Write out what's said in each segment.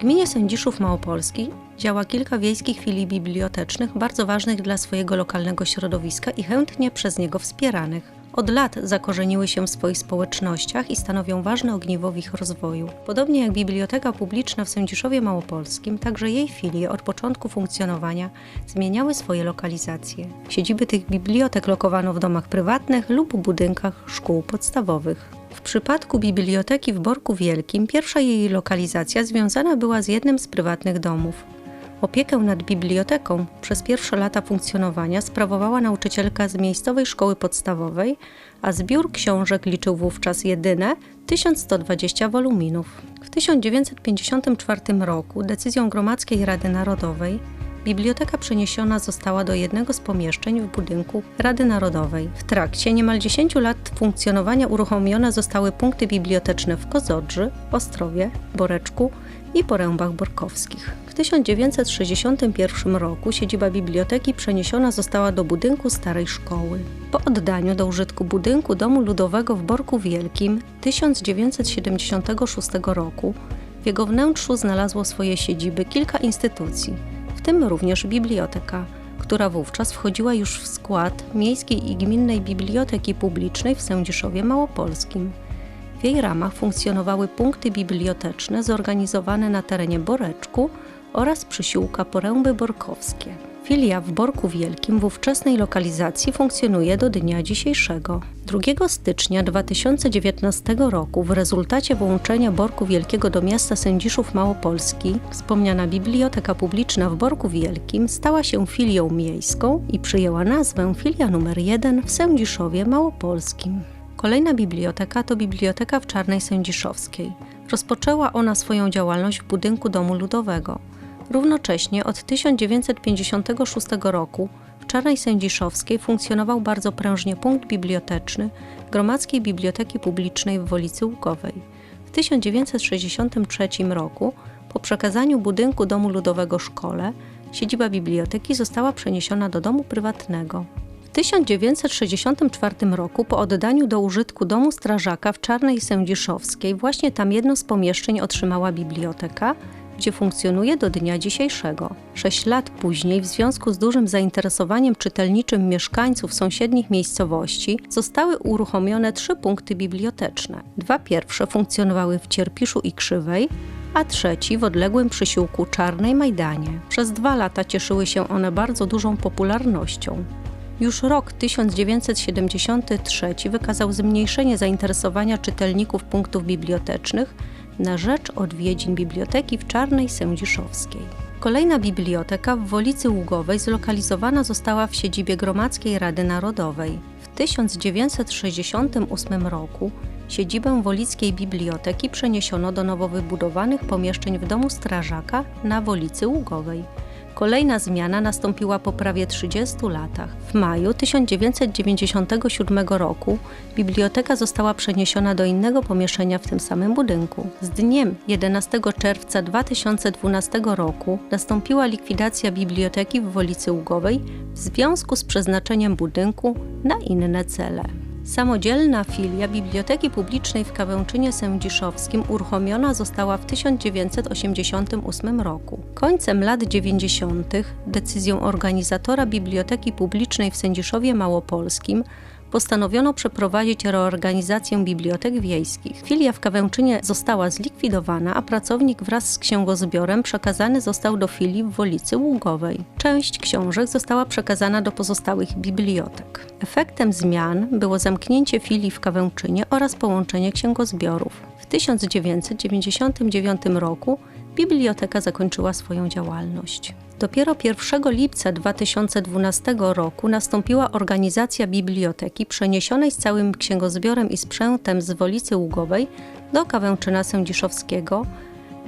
gminie Sędziszów Małopolski działa kilka wiejskich filii bibliotecznych bardzo ważnych dla swojego lokalnego środowiska i chętnie przez niego wspieranych. Od lat zakorzeniły się w swoich społecznościach i stanowią ważne ogniwo w ich rozwoju. Podobnie jak Biblioteka Publiczna w Sędziszowie Małopolskim, także jej filie od początku funkcjonowania zmieniały swoje lokalizacje. Siedziby tych bibliotek lokowano w domach prywatnych lub budynkach szkół podstawowych. W przypadku biblioteki w Borku Wielkim pierwsza jej lokalizacja związana była z jednym z prywatnych domów. Opiekę nad biblioteką przez pierwsze lata funkcjonowania sprawowała nauczycielka z miejscowej szkoły podstawowej, a zbiór książek liczył wówczas jedyne 1120 woluminów. W 1954 roku decyzją Gromadzkiej Rady Narodowej biblioteka przeniesiona została do jednego z pomieszczeń w budynku Rady Narodowej. W trakcie niemal 10 lat funkcjonowania uruchomione zostały punkty biblioteczne w Kozodrzy, Ostrowie, Boreczku i Porębach Borkowskich. W 1961 roku siedziba biblioteki przeniesiona została do budynku starej szkoły. Po oddaniu do użytku budynku Domu Ludowego w Borku Wielkim 1976 roku w jego wnętrzu znalazło swoje siedziby kilka instytucji, w tym również biblioteka, która wówczas wchodziła już w skład Miejskiej i Gminnej Biblioteki Publicznej w Sędziszowie Małopolskim. W jej ramach funkcjonowały punkty biblioteczne zorganizowane na terenie Boreczku oraz przysiłka Poręby Borkowskie. Filia w Borku Wielkim w ówczesnej lokalizacji funkcjonuje do dnia dzisiejszego. 2 stycznia 2019 roku w rezultacie włączenia Borku Wielkiego do miasta Sędziszów Małopolski wspomniana Biblioteka Publiczna w Borku Wielkim stała się filią miejską i przyjęła nazwę filia numer 1 w Sędziszowie Małopolskim. Kolejna biblioteka to Biblioteka w Czarnej Sędziszowskiej. Rozpoczęła ona swoją działalność w budynku Domu Ludowego. Równocześnie od 1956 roku w Czarnej Sędziszowskiej funkcjonował bardzo prężnie punkt biblioteczny Gromadzkiej Biblioteki Publicznej w Wolicy Łukowej. W 1963 roku, po przekazaniu budynku Domu Ludowego szkole, siedziba biblioteki została przeniesiona do domu prywatnego. W 1964 roku, po oddaniu do użytku domu strażaka w Czarnej Sędziszowskiej, właśnie tam jedno z pomieszczeń otrzymała biblioteka, gdzie funkcjonuje do dnia dzisiejszego. Sześć lat później, w związku z dużym zainteresowaniem czytelniczym mieszkańców sąsiednich miejscowości, zostały uruchomione trzy punkty biblioteczne. Dwa pierwsze funkcjonowały w Cierpiszu i Krzywej, a trzeci w odległym przysiłku Czarnej Majdanie. Przez dwa lata cieszyły się one bardzo dużą popularnością. Już rok 1973 wykazał zmniejszenie zainteresowania czytelników punktów bibliotecznych na rzecz odwiedzin biblioteki w Czarnej Sędziszowskiej. Kolejna biblioteka w Wolicy Ługowej zlokalizowana została w siedzibie Gromadzkiej Rady Narodowej. W 1968 roku siedzibę Wolickiej Biblioteki przeniesiono do nowo wybudowanych pomieszczeń w domu strażaka na Wolicy Ługowej. Kolejna zmiana nastąpiła po prawie 30 latach. W maju 1997 roku biblioteka została przeniesiona do innego pomieszczenia w tym samym budynku. Z dniem 11 czerwca 2012 roku nastąpiła likwidacja biblioteki w Wolicy Ługowej w związku z przeznaczeniem budynku na inne cele. Samodzielna filia Biblioteki Publicznej w Kawęczynie Sędziszowskim uruchomiona została w 1988 roku. Końcem lat 90. decyzją organizatora Biblioteki Publicznej w Sędziszowie Małopolskim postanowiono przeprowadzić reorganizację bibliotek wiejskich. Filia w Kawęczynie została zlikwidowana, a pracownik wraz z księgozbiorem przekazany został do filii w Wolicy Ługowej. Część książek została przekazana do pozostałych bibliotek. Efektem zmian było zamknięcie filii w Kawęczynie oraz połączenie księgozbiorów. W 1999 roku biblioteka zakończyła swoją działalność. Dopiero 1 lipca 2012 roku nastąpiła organizacja biblioteki przeniesionej z całym księgozbiorem i sprzętem z Wolicy Ługowej do Kawęczyna Sędziszowskiego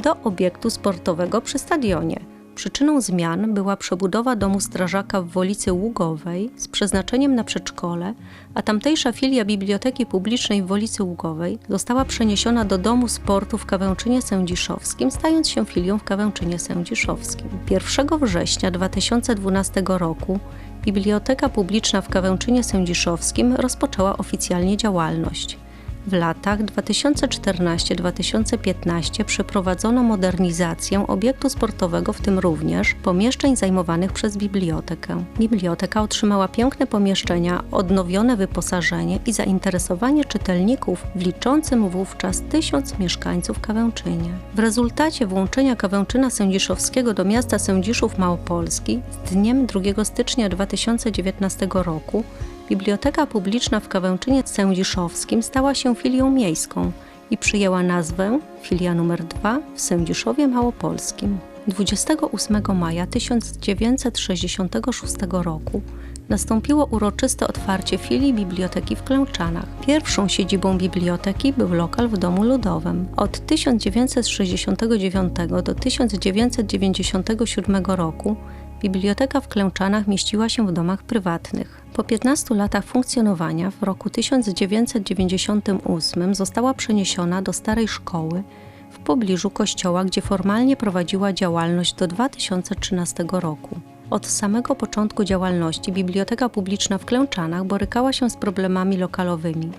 do obiektu sportowego przy stadionie. Przyczyną zmian była przebudowa domu strażaka w Wolicy Ługowej z przeznaczeniem na przedszkole, a tamtejsza filia Biblioteki Publicznej w Wolicy Ługowej została przeniesiona do Domu Sportu w Kawęczynie Sędziszowskim, stając się filią w Kawęczynie Sędziszowskim. 1 września 2012 roku Biblioteka Publiczna w Kawęczynie Sędziszowskim rozpoczęła oficjalnie działalność. W latach 2014-2015 przeprowadzono modernizację obiektu sportowego, w tym również pomieszczeń zajmowanych przez bibliotekę. Biblioteka otrzymała piękne pomieszczenia, odnowione wyposażenie i zainteresowanie czytelników w liczącym wówczas tysiąc mieszkańców Kawęczynie. W rezultacie włączenia Kawęczyna Sędziszowskiego do miasta Sędziszów Małopolski z dniem 2 stycznia 2019 roku Biblioteka Publiczna w Kawęczynie Sędziszowskim stała się filią miejską i przyjęła nazwę filia numer 2 w Sędziszowie Małopolskim. 28 maja 1966 roku nastąpiło uroczyste otwarcie filii biblioteki w Klęczanach. Pierwszą siedzibą biblioteki był lokal w Domu Ludowym. Od 1969 do 1997 roku biblioteka w Klęczanach mieściła się w domach prywatnych. Po 15 latach funkcjonowania w roku 1998 została przeniesiona do starej szkoły w pobliżu kościoła, gdzie formalnie prowadziła działalność do 2013 roku. Od samego początku działalności Biblioteka Publiczna w Klęczanach borykała się z problemami lokalowymi.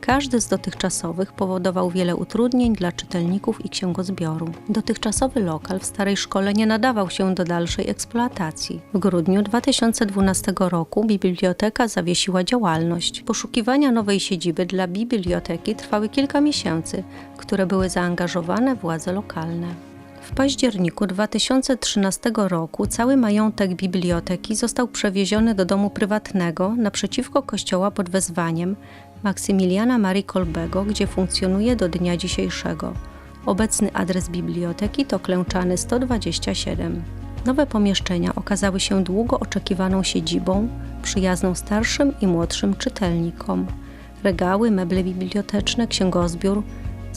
Każdy z dotychczasowych powodował wiele utrudnień dla czytelników i księgozbioru. Dotychczasowy lokal w starej szkole nie nadawał się do dalszej eksploatacji. W grudniu 2012 roku biblioteka zawiesiła działalność. Poszukiwania nowej siedziby dla biblioteki trwały kilka miesięcy, które były zaangażowane władze lokalne. W październiku 2013 roku cały majątek biblioteki został przewieziony do domu prywatnego naprzeciwko kościoła pod wezwaniem Maksymiliana Marii Kolbego, gdzie funkcjonuje do dnia dzisiejszego. Obecny adres biblioteki to Klęczany 127. Nowe pomieszczenia okazały się długo oczekiwaną siedzibą, przyjazną starszym i młodszym czytelnikom. Regały, meble biblioteczne, księgozbiór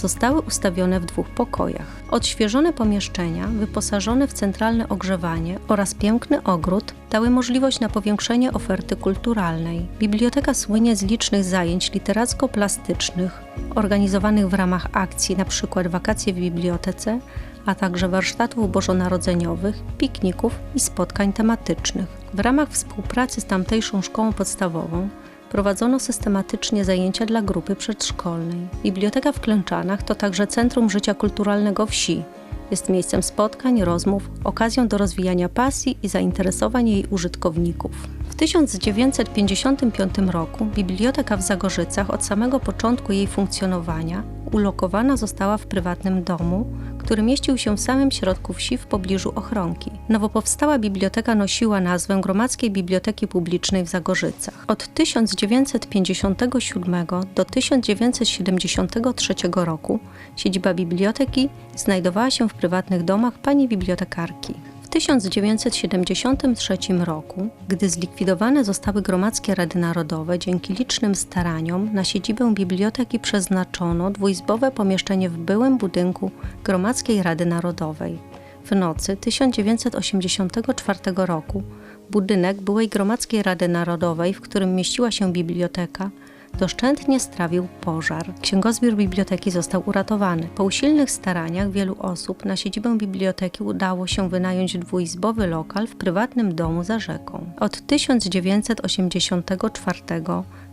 zostały ustawione w dwóch pokojach. Odświeżone pomieszczenia, wyposażone w centralne ogrzewanie oraz piękny ogród dały możliwość na powiększenie oferty kulturalnej. Biblioteka słynie z licznych zajęć literacko-plastycznych, organizowanych w ramach akcji np. Wakacje w bibliotece, a także warsztatów bożonarodzeniowych, pikników i spotkań tematycznych. W ramach współpracy z tamtejszą szkołą podstawową prowadzono systematycznie zajęcia dla grupy przedszkolnej. Biblioteka w Klęczanach to także centrum życia kulturalnego wsi. Jest miejscem spotkań, rozmów, okazją do rozwijania pasji i zainteresowań jej użytkowników. W 1955 roku biblioteka w Zagorzycach od samego początku jej funkcjonowania ulokowana została w prywatnym domu, który mieścił się w samym środku wsi w pobliżu Ochronki. Nowo powstała biblioteka nosiła nazwę Gromadzkiej Biblioteki Publicznej w Zagorzycach. Od 1957 do 1973 roku siedziba biblioteki znajdowała się w prywatnych domach pani bibliotekarki. W 1973 roku, gdy zlikwidowane zostały gromadzkie Rady Narodowe, dzięki licznym staraniom na siedzibę biblioteki przeznaczono dwuizbowe pomieszczenie w byłym budynku Gromadzkiej Rady Narodowej. W nocy 1984 roku budynek byłej Gromadzkiej Rady Narodowej, w którym mieściła się biblioteka, doszczętnie strawił pożar. Księgozbiór biblioteki został uratowany. Po usilnych staraniach wielu osób na siedzibę biblioteki udało się wynająć dwuizbowy lokal w prywatnym domu za rzeką. Od 1984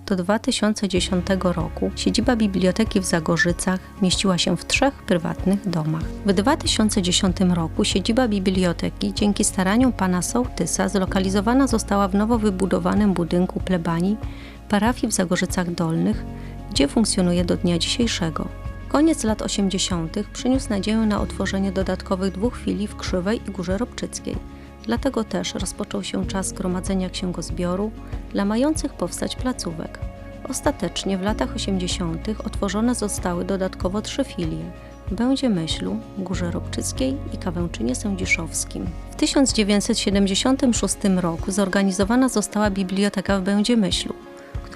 do 2010 roku siedziba biblioteki w Zagorzycach mieściła się w trzech prywatnych domach. W 2010 roku siedziba biblioteki dzięki staraniom pana sołtysa zlokalizowana została w nowo wybudowanym budynku plebanii parafii w Zagorzycach Dolnych, gdzie funkcjonuje do dnia dzisiejszego. Koniec lat 80. przyniósł nadzieję na otworzenie dodatkowych dwóch filii w Krzywej i Górze Robczyckiej. Dlatego też rozpoczął się czas gromadzenia księgozbioru dla mających powstać placówek. Ostatecznie w latach 80. otworzone zostały dodatkowo trzy filie Będzie Myślu, Górze Robczyckiej i Kawęczynie Sędziszowskim. W 1976 roku zorganizowana została biblioteka w Będzie Myślu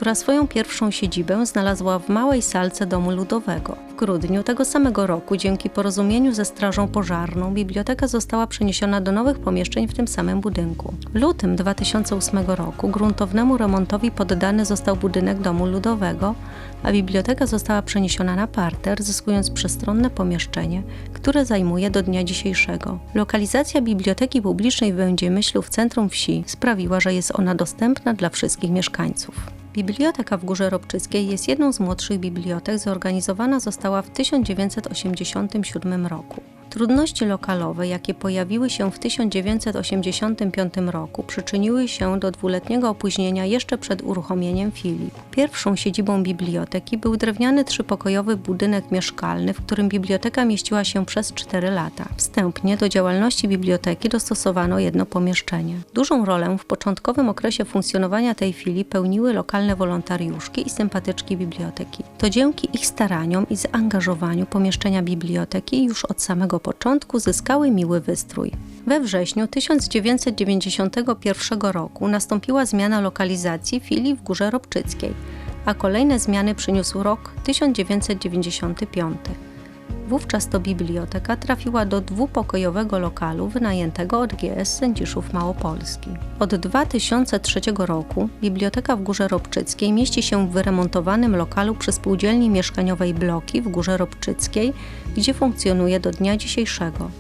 która swoją pierwszą siedzibę znalazła w małej salce Domu Ludowego. W grudniu tego samego roku, dzięki porozumieniu ze Strażą Pożarną, biblioteka została przeniesiona do nowych pomieszczeń w tym samym budynku. W lutym 2008 roku gruntownemu remontowi poddany został budynek Domu Ludowego, a biblioteka została przeniesiona na parter, zyskując przestronne pomieszczenie, które zajmuje do dnia dzisiejszego. Lokalizacja biblioteki publicznej w Będziemyślu w centrum wsi sprawiła, że jest ona dostępna dla wszystkich mieszkańców. Biblioteka w Górze Robczyckiej jest jedną z młodszych bibliotek, zorganizowana została w 1987 roku. Trudności lokalowe, jakie pojawiły się w 1985 roku, przyczyniły się do dwuletniego opóźnienia jeszcze przed uruchomieniem filii. Pierwszą siedzibą biblioteki był drewniany trzypokojowy budynek mieszkalny, w którym biblioteka mieściła się przez 4 lata. Wstępnie do działalności biblioteki dostosowano jedno pomieszczenie. Dużą rolę w początkowym okresie funkcjonowania tej filii pełniły lokalne wolontariuszki i sympatyczki biblioteki. To dzięki ich staraniom i zaangażowaniu pomieszczenia biblioteki już od samego początku zyskały miły wystrój. We wrześniu 1991 roku nastąpiła zmiana lokalizacji filii w Górze Robczyckiej, a kolejne zmiany przyniósł rok 1995. Wówczas to biblioteka trafiła do dwupokojowego lokalu wynajętego od GS Sędziszów Małopolski. Od 2003 roku biblioteka w Górze Robczyckiej mieści się w wyremontowanym lokalu przy spółdzielni mieszkaniowej Bloki w Górze Robczyckiej, gdzie funkcjonuje do dnia dzisiejszego.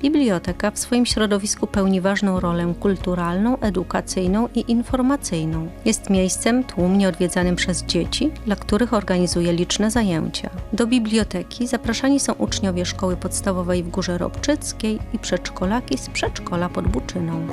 Biblioteka w swoim środowisku pełni ważną rolę kulturalną, edukacyjną i informacyjną. Jest miejscem tłumnie odwiedzanym przez dzieci, dla których organizuje liczne zajęcia. Do biblioteki zapraszani są uczniowie szkoły podstawowej w Górze Robczyckiej i przedszkolaki z przedszkola pod Buczyną.